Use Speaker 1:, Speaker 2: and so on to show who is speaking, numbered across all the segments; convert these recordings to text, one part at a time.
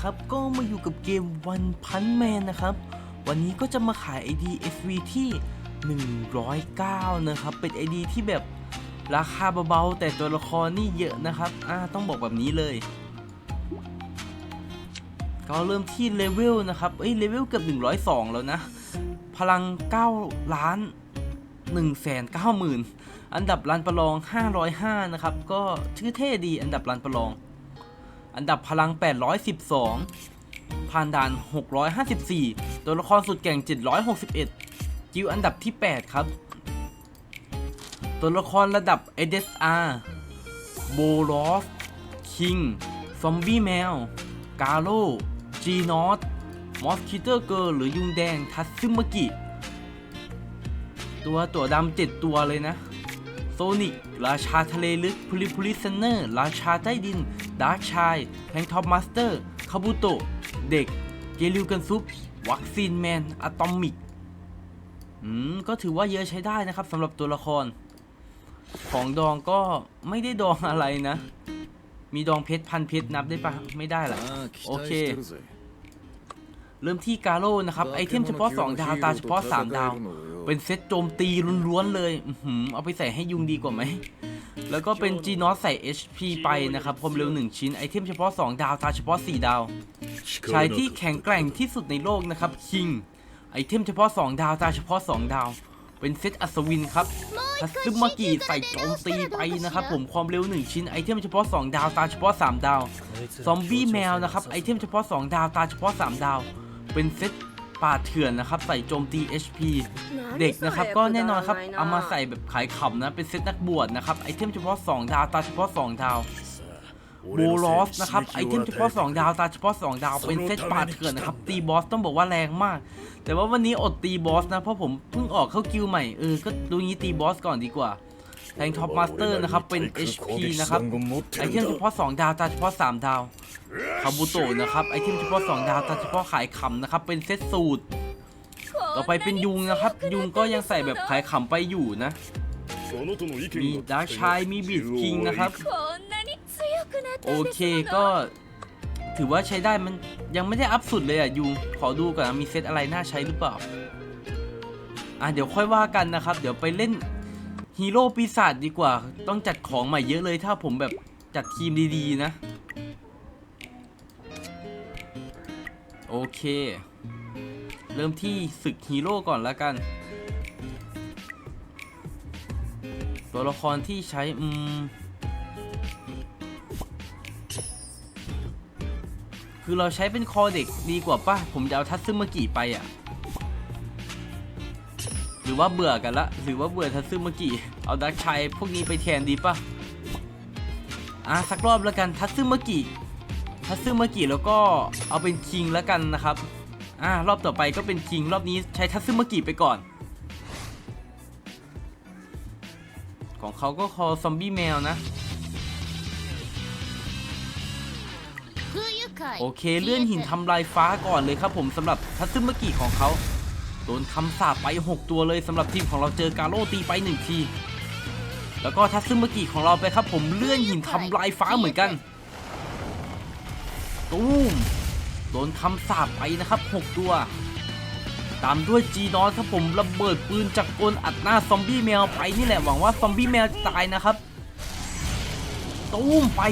Speaker 1: ครับก็มาอยู่กับเกม One Punch Man นะครับ วันนี้ก็จะมาขาย ID SV ที่ 109 นะครับ เป็น ID ที่แบบราคาเบาๆแต่ตัวละครนี่เยอะนะครับ อ่าต้องบอกแบบนี้เลย ก็เริ่มที่เลเวลนะครับ เอ้ยเลเวลเกือบ 102 แล้วนะ พลัง 9 ล้าน1แสน9หมื่นอันดับรันประลอง 505 นะครับ ก็ชื่อเท่ดีอันดับรันประลอง อันดับพลัง 812 ผ่านด่าน 654 ตัวละครสุดแกร่ง 761 กิวอันดับที่ 8 ครับ ตัวละครระดับ SSR โบลอสคิง ซอมบี้แมว กาโลจีนอตมอสคิเตอร์เกิร์หรือยุงแดง ทัตซึมกิ ตัวตัวดำเจ็ดตัวเลยนะ โซนิก ราชาทะเลลึกพลิพลิเซนเนอร์ ราชาใต้ดิน ดาร์กชายแพงท็อปมาสเตอร์คาบูโตะเด็ก เกลิวกันซุป วัคซีนแมนอะตอมิก อืม ก็ถือว่าเยอะใช้ได้นะครับสำหรับตัวละคร ของดองก็ไม่ได้ดองอะไรนะ มีดองเพชรพันเพชรนับได้ปะไม่ได้
Speaker 2: ห
Speaker 1: รอ
Speaker 2: โอเค
Speaker 1: เริ่มที่กาโร่นะครับ ไอเทมเฉพาะ 2 ดาว ตาเฉพาะ 3 ดาว เป็นเซตโจมตีล้วนๆเลยอื้อหือเอาไปใส่ให้ยุงดีกว่าไหม แล้วก็เป็น G n o t ใส่ HP ไปนะครับความเร็ว 1 ชิ้น ไอเทมเฉพาะ 2 ดาว ตาเฉพาะ 4 ดาวชายที่แข็งแกร่งที่สุดในโลกนะครับคิง ไอเทมเฉพาะ 2 ดาว ตาเฉพาะ 2 ดาว เป็นเซตอัศวินครับทัซึมากิใส่โจมตีไปนะครับผมความเร็ว 1 ชิ้นไอเทมเฉพาะ 2 ดาว ตาเฉพาะ 3 ดาว ซอมบี้แมวนะครับไอเทมเฉพาะ 2 ดาว ตาเฉพาะ 3 ดาว เป็นเซตป่าเถื่อนนะครับ ใส่โจมตี HP เด็กนะครับก็แน่นอนครับเอามาใส่แบบขายขำนะเป็นเซตนักบวชนะครับไอเทมเฉพาะ 2 ดาวตาเฉพาะ 2 ดาวโบลอสนะครับไอเทมเฉพาะ 2 ดาวตาเฉพาะ 2 ดาวเป็นเซตป่าเถื่อนนะครับ ตีบอสต้องบอกว่าแรงมาก แต่ว่าวันนี้อดตีบอสนะ เพราะผมเพิ่งออกเข้ากิลด์ใหม่เออก็ดูงี้ตีบอสก่อนดีกว่าแทงท็อปมาสเตอร์นะครับ เป็น HP นะครับไอเทมเฉพาะ 2 ดาวตาเฉพาะ 3 ดาว คาบุโตะนะครับไอเทมเฉพาะสองดาวตาเฉพาะขายขำนะครับ เป็นเซตสูตร ต่อไปเป็นยุงนะครับ ยุงก็ยังใส่แบบขายขำไปอยู่นะ มีดาร์ชายมีบิดคิงนะครับ โอเคก็ถือว่าใช้ได้มันยังไม่ได้อัพสุดเลยอะยุงขอดูก่อนนะมีเซตอะไรน่าใช้หรือเปล่าอะเดี๋ยวค่อยว่ากันนะครับ เดี๋ยวไปเล่นฮีโร่ปีศาจดีกว่า ต้องจัดของใหม่เยอะเลยถ้าผมแบบจัดทีมดีๆนะ โอเค เริ่มที่ศึกฮีโร่ก่อนแล้วกัน ตัวละครที่ใช้ อืม คือเราใช้เป็นคอเด็กดีกว่าป่ะ ผมจะเอาทัตซึมากิไปอะ หรือว่าเบื่อกันละ หรือว่าเบื่อทัตซึมากิ เอาดักชัยพวกนี้ไปแทนดีป่ะ อะ สักรอบแล้วกันทัตซึมากิ ทัซึมากิแล้วก็เอาเป็นคิงแล้วกันนะครับอ่ารอบต่อไปก็เป็นคิงรอบนี้ใช้ทัซึมากิไปก่อน ของเขาก็คอซอมบี้แมวนะโอเคเลื่อนหินทำลายฟ้าก่อนเลยครับผมสำหรับทัซึมากิของเขาโดนคำสาปไป 6 ตัวเลยสำหรับทีมของเราเจอกาโร่ตีไป 1 ที แล้วก็ทัซึมากิของเราไปครับผมเลื่อนหินทำลายฟ้าเหมือนกัน ตูมโดนคำสาปไปนะครับ 6 ตัว ตามด้วยจีนอสครับผมระเบิดปืนจากกลอัดหน้าซอมบี้แมวไปนี่แหละหวังว่าซอมบี้แมวจะตายนะครับตูมไป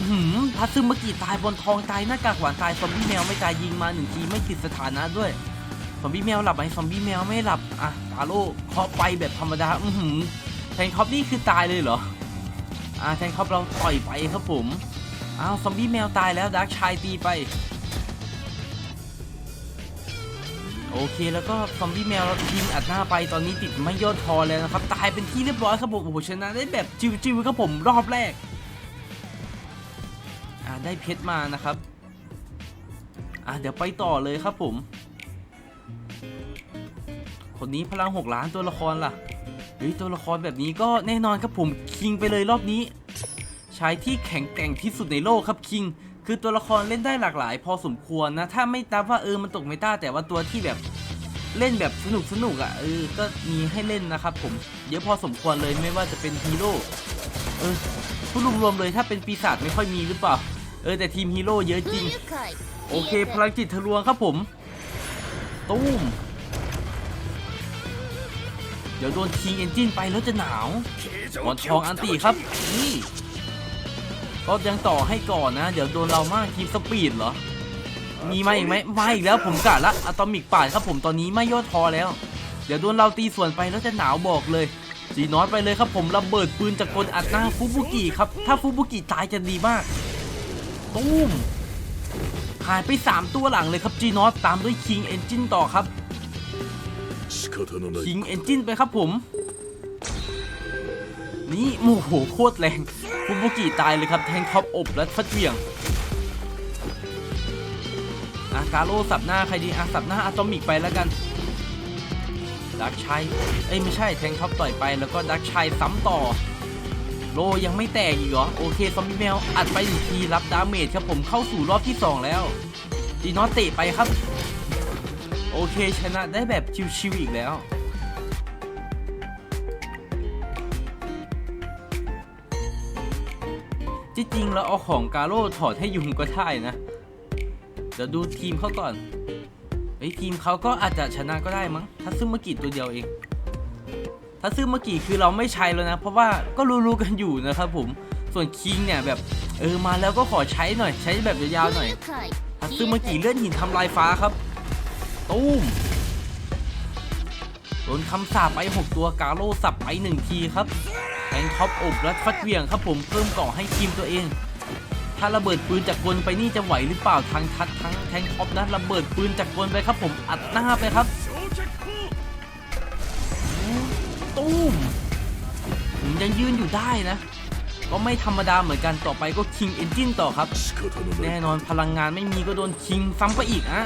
Speaker 1: หืมทัตซึมากิตายบนทองตายหน้ากากหวานตายซอมบี้แมวไม่ตายยิงมาหนึ่งทีไม่ติดสถานะด้วยซอมบี้แมวหลับไหมซอมบี้แมวไม่หลับอะกาโร่เคาะไปแบบธรรมดาอือหือแทงท็อปนี่คือตายเลยเหรออะแทงท็อปเราต่อยไปครับผม อ้าวซอมบี้แมวตายแล้วดาร์คชายตีไป โอเคแล้วก็ซอมบี้แมวเรายิงอัดหน้าไปตอนนี้ติดไม่ยอดทอแล้วนะครับ ตายเป็นที่เรียบร้อยครับผมโอ้โหชนะได้แบบจิวๆครับผมรอบแรกอ่าได้เพชรมานะครับอ่าเดี๋ยวไปต่อเลยครับผม คนนี้พลังหกล้านตัวละครล่ะเฮ้ยตัวละครแบบนี้ก็แน่นอนครับผมคิงไปเลยรอบนี้ ชายที่แข็งแกร่งที่สุดในโลกครับคิง คือตัวละครเล่นได้หลากหลาย พอสมควรนะ ถ้าไม่นับว่าเออมันตกเมตาแต่ว่าตัวที่แบบเล่นแบบสนุกสนุกอะ่ะเออ ก็มีให้เล่นนะครับผมเยอะพอสมควรเลยไม่ว่าจะเป็นฮีโร่เออผู้รวมรวมเลยถ้าเป็นปีศาจไม่ค่อยมีหรือเปล่า เออแต่ทีมฮีโร่เยอะจริง โอเค พลังจิตทะลวงครับผมตุ้มเดี๋ยวโดนทีเอนจินไปแล้วจะหนาวหมอนทองอันตีครับนี่ ก็ยังต่อให้ก่อนนะ เดี๋ยวโดนเรามากทีมสปีดเหรอ มีมาอีกไหมมาอีกแล้วผมกะละอะตอมิกป่าครับผมตอนนี้ไม่ย่อท้อแล้ว เดี๋ยวโดนเราตีส่วนไปแล้วจะหนาวบอกเลยจีน้อยไปเลยครับผมระเบิดปืนจากคนอัดหน้าฟูบุกิครับ ถ้าฟูบุกิตายจะดีมากตุ้มหายไป 3 ตัวหลังเลยครับจีนอสตามด้วยคิงเอนจินต่อครับคิงเอนจินไปครับผม นี่โมโหโคตรแรงฟูบุกิตายเลยครับแทงท็อปอบและฟัดเหวี่ยงอากาโร่สับหน้าใครดีอาสับหน้าอะตอมิกไปแล้วกันดักชัยเอ้ยไม่ใช่แทงท็อปต่อยไปแล้วก็ดักชัยซ้ำต่อ โลยังไม่แตกอีกเหรอ โอเคซอมบี้แมวอัดไปหนึ่งทีรับดาเมจครับผมเข้าสู่รอบที่ 2 แล้วจีนอตเตะไปครับ โอเคชนะได้แบบชิวๆอีกแล้ว จริงๆเราเอาของกาโร่ถอดให้ยุงก็ได้นะ เดี๋ยวดูทีมเขาก่อนไอ้ทีมเขาก็อาจจะชนะก็ได้มั้งทัซึมากิตัวเดียวเองทัซึมากิคือเราไม่ใช้แล้วนะ เพราะว่าก็รู้ๆกันอยู่นะครับผมส่วนคิงเนี่ยแบบเออมาแล้วก็ขอใช้หน่อย ใช้แบบยาวๆหน่อยทัซึมากิเลื่อนหินทำลายฟ้าครับตุ้มโดนคำสาปไป 6 ตัวกาโร่สับไป 1 ทีครับ แทงท็อปอบรัดฟัดเวียงครับผมเพิ่มเกาะให้ทีมตัวเอง ถ้าระเบิดปืนจากกลไปนี่จะไหวหรือเปล่าทางทัดทั้งแทงท็อปนะระเบิดปืนจากกลไปครับผมอัดหน้าไปครับตู้มผมยังยืนอยู่ได้นะ ก็ไม่ธรรมดาเหมือนกันต่อไปก็คิงเอนจินต่อครับ แน่นอนพลังงานไม่มีก็โดนคิงซ้ำไปอีกอะ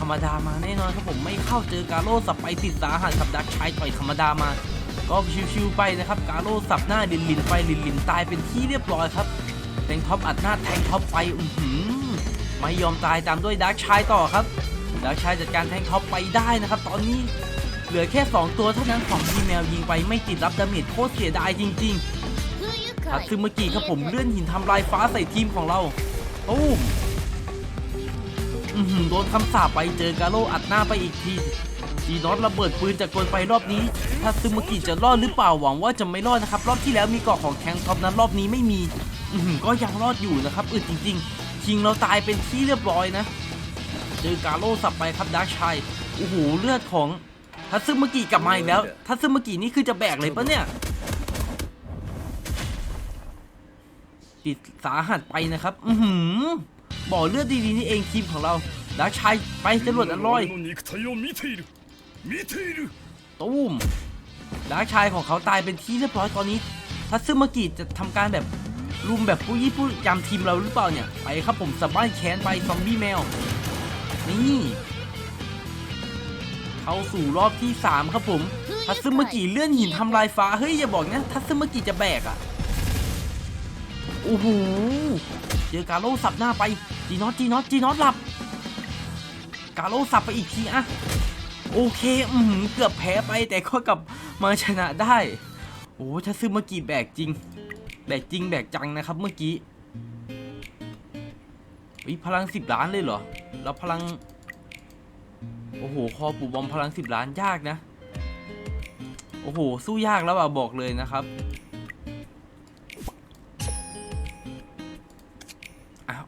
Speaker 1: ธรรมดามาแน่นอนครับผมไม่เข้าเจอกาโร่สับไปติดสาหัสกับดักชายต่อยธรรมดามา ก็ชิวๆไปนะครับกาโร่สับหน้าลินลินไปลินลินตายเป็นที่เรียบร้อยครับแทงท็อปอัดหน้าแทงท็อปไปอือหือไม่ยอมตายตามด้วยดักชายต่อครับดักชายจัดการแทงท็อปไปได้นะครับ ตอนนี้เหลือแค่ 2 ตัวเท่านั้นของทีแมวยิงไปไม่ติดรับดาเมจโคตรเสียดายจริงๆทัตซึเมกี้ครับผมเลื่อนหินทำลายฟ้าใส่ทีมของเราตุ้ โดนคำสาปไปเจอกาโร่อัดหน้าไปอีกทีจีนอตระเบิดปืนจากกลไปรอบนี้ทัตซึเมกีจะรอดหรือเปล่าหวังว่าจะไม่รอดนะครับ รอบที่แล้วมีเกาะของแทงท็อปนั้นรอบนี้ไม่มี อืก็ยังรอดอยู่นะครับอึดจริงๆคิงเราตายเป็นที่เรียบร้อยนะ เจอกาโร่สับไปครับดาร์ชัยโอ้โหเลือดของทัตซึเมกีกลับมาอีกแล้วทัตซึเมกีนี่คือจะแบกเลยปะเนี่ยติดสาหัสไปนะครับ อือหือ บ่อเลือดดีๆนี่เองทีมของเราดาร์ชัยไปสำรวจอันลอยตูมดาร์ชัยของเขาตายเป็นที่เรียบร้อยตอนนี้ทัตซึมากิจะทำการแบบรุมแบบผู้ยี่ผู้ยำทีมเราหรือเปล่าเนี่ย ไปครับผมสับบ้านแขนไปซอมบี้แมว นี่เข้าสู่รอบที่ 3 ครับผม ทัตซึมากิเลื่อนหินทำลายฟ้า เฮ้ย อย่าบอกนะทัตซึมากิจะแบกอะ โอ้โหเจอกาโร่สับหน้าไปจีนอตจีนอตจีนอตหลับ กาโร่สับไปอีกทีอะโอเคอือหือเกือบแพ้ไปแต่ก็กลับมาชนะได้ โอ้ถ้าซื้อเมื่อกี้แบกจริง แบกจริงแบกจังนะครับเมื่อกี้วิพลังสิบล้านเลยเหรอ แล้วพลัง โอ้โห คอปูบอมพลังสิบล้านยากนะ โอ้โห สู้ยากแล้วอะบอกเลยนะครับ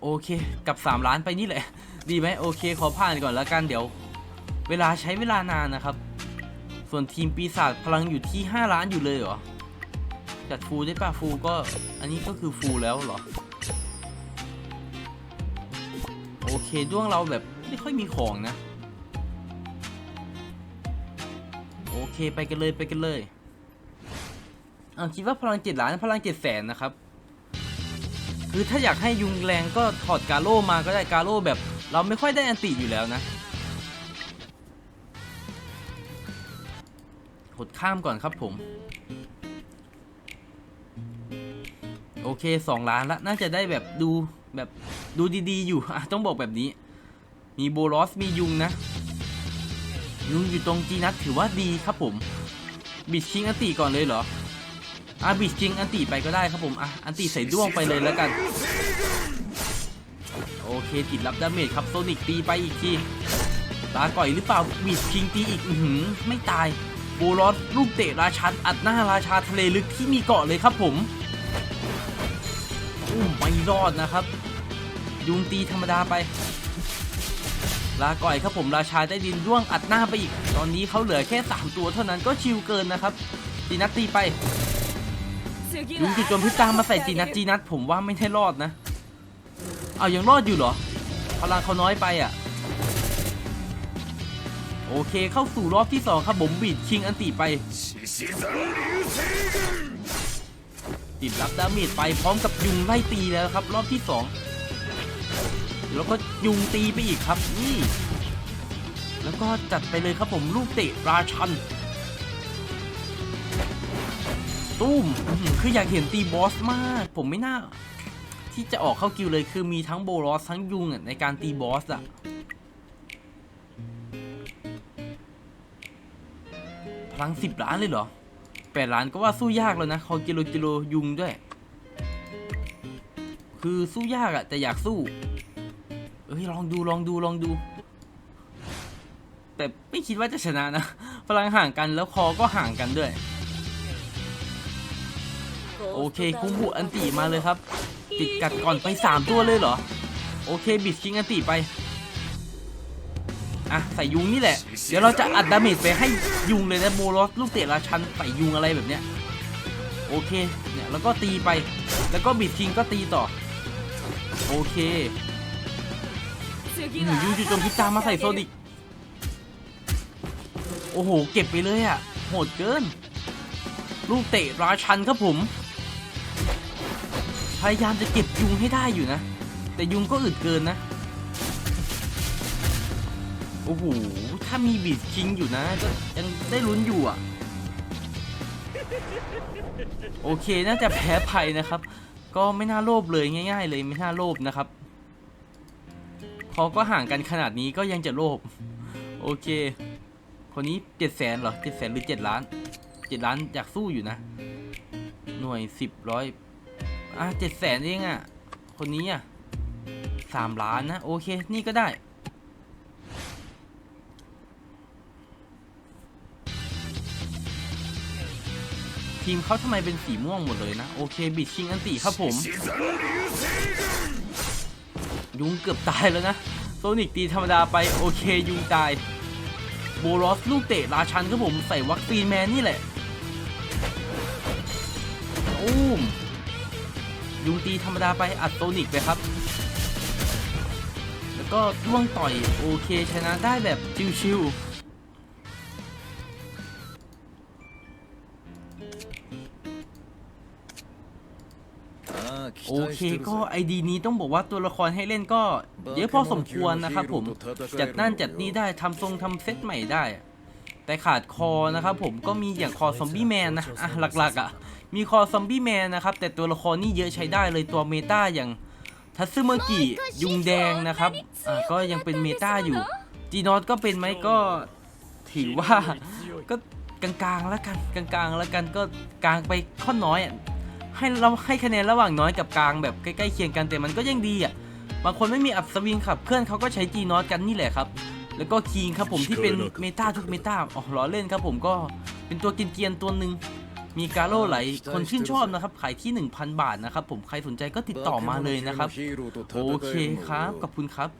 Speaker 1: โอเคกับ 3 ล้านไปนี่แหละ ดีไหมโอเคขอผ่านก่อนแล้วกันเดี๋ยว เวลาใช้เวลานานนะครับ ส่วนทีมปีศาจพลังอยู่ที่ 5 ล้านอยู่เลยเหรอ จัดฟูลได้ป่ะฟูลก็อันนี้ก็คือฟูลแล้วเหรอ โอเคด้วงเราแบบไม่ค่อยมีของนะ โอเคไปกันเลยไปกันเลยเอาคิดว่าพลังเจ็ดล้านพลังเจ็ดแสนนะครับ คือถ้าอยากให้ยุงแรงก็ถอดกาโร่มาก็ได้กาโร่แบบ เราไม่ค่อยได้อันติอยู่แล้วนะกดข้ามก่อนครับผม โอเคสองล้านละน่าจะได้แบบดูแบบดูดีๆอยู่อะต้องบอกแบบนี้ มีโบลอสมียุงนะ ยุงอยู่ตรงจีนัทถือว่าดีครับผม บิดชิงอันติก่อนเลยเหรอ อาบิชคิงอันติไปก็ได้ครับผมอะอันติใส่ด้วงไปเลยแล้วกัน โอเคติดรับดาเมจครับโซนิกตีไปอีกทีลาก่อยหรือเปล่าบิชคิงตีอีกอือหือไม่ตายโบลอสลูกเตะราชันอัดหน้าราชาทะเลลึกที่มีเกาะเลยครับผมอู้ไม่รอดนะครับ ยุงตีธรรมดาไปลาก่อยครับผมราชาใต้ดินร่วงอัดหน้าไปอีก ตอนนี้เขาเหลือแค่ 3 ตัวเท่านั้นก็ชิวเกินนะครับจีนัทตีไป ลุงจุดจมพิษตามมาใส่จีนัดจีนัดผมว่าไม่ได้รอดนะ เอายังรอดอยู่เหรอพลังเขาน้อยไปอะ โอเคเข้าสู่รอบที่สองครับผมบีดคิงอันติไปติดรับดาเมจไปพร้อมกับยุงไล่ตีแล้วครับ รอบที่สองแล้วก็ยุงตีไปอีกครับนี่ แล้วก็จัดไปเลยครับผมลูกเตะราชัน ตุ้ม คืออยากเห็นตีบอสมาก ผมไม่น่า ที่จะออกเข้ากิวเลยคือมีทั้งโบลอสทั้งยุงอะในการตีบอสอะพลังสิบล้านเลยเหรอแปดล้านก็ว่าสู้ยากแล้วนะคอกิโลกิโลยุงด้วย คือสู้ยากอะแต่อยากสู้ เอ้ยลองดูลองดูลองดู แต่ไม่คิดว่าจะชนะนะ พลังห่างกันแล้วคอก็ห่างกันด้วย โอเคคุ้มบุอันติมาเลยครับ ติดกัดก่อนไป 3 ตัวเลยเหรอ โอเคบิดคิงอันติไปอะใส่ยุงนี่แหละ เดี๋ยวเราจะอัดดาเมจไปให้ยุงเลยนะโบลอสลูกเตะราชันใส่ยุงอะไรแบบเนี้ยโอเคเนี่ยแล้วก็ตีไป แล้วก็บิดคิงก็ตีต่อ โอเคหนูยูจุดจมพิษตามาใส่โซนิกโอ้โห เก็บไปเลยอะ โหดเกิน ลูกเตะราชันครับผม พยายามจะเก็บยุงให้ได้อยู่นะ แต่ยุงก็อึดเกินนะ โอ้โห ถ้ามีบีดคิงอยู่นะ ก็ยังได้ลุ้นอยู่อะ โอเค น่าจะแพ้ภัยนะครับ ก็ไม่น่าโลภเลยง่าย ๆ เลยไม่น่าโลภนะครับเขาก็ห่างกันขนาดนี้ก็ยังจะโลภ โอเค คนนี้เจ็ดแสนเหรอเจ็ดแสนหรือเจ็ดล้านเจ็ดล้านอยากสู้อยู่นะ หน่วยสิบร้อย อะเจ็ดแสนเองอะ คนนี้อะสามล้านนะ โอเค นี่ก็ได้ ทีมเขาทำไมเป็นสีม่วงหมดเลยนะ โอเค บิดชิงอันตีครับผม ยุงเกือบตายแล้วนะ โซนิกตีธรรมดาไป โอเค ยุงตาย โบรอสลูกเตะราชันครับผม ใส่วัคซีนแมนนี่แหละ โอ้ม ยุงตีธรรมดาไปอัดโซนิกไปครับ แล้วก็ล่วงต่อยโอเคชนะได้แบบชิวๆโอเคก็ไอดีนี้ต้องบอกว่าตัวละครให้เล่นก็เยอะพอสมควรนะครับผม จัดนั่นจัดนี่ได้ทำทรงทำเซตใหม่ได้ แต่ขาดคอนะครับผมก็มีอย่างคอซอมบี้แมนนะอะหลักๆอะ มีคอซอมบี้แมนนะครับ แต่ตัวละครนี่เยอะใช้ได้เลยตัวเมตาอย่างทัตสึเมกิยุงแดงนะครับอะก็ยังเป็นเมตาอยู่จีนอตก็เป็นไหมก็ถือว่าก็กลางๆแล้วกันกลางๆแล้วกันก็กลางไปค่อน้อยอะให้เราให้คะแนนระหว่างน้อยกับกลางแบบใกล้ๆเคียงกันแต่มันก็ยังดีอะบางคนไม่มีอัพสวิงขับเคลื่อนเขาก็ใช้จีนอตกันนี่แหละครับ แล้วก็คีงครับผมที่เป็นเมตาทุกเมตาอ๋อล้อเล่นครับผมก็เป็นตัวกินเกียนๆตัวหนึ่ง มีกาโร่ไหลคนชื่นชอบนะครับขายที่ 1,000 บาทนะครับผมใครสนใจก็ติดต่อมาเลยนะครับ โอเคครับขอบคุณครับ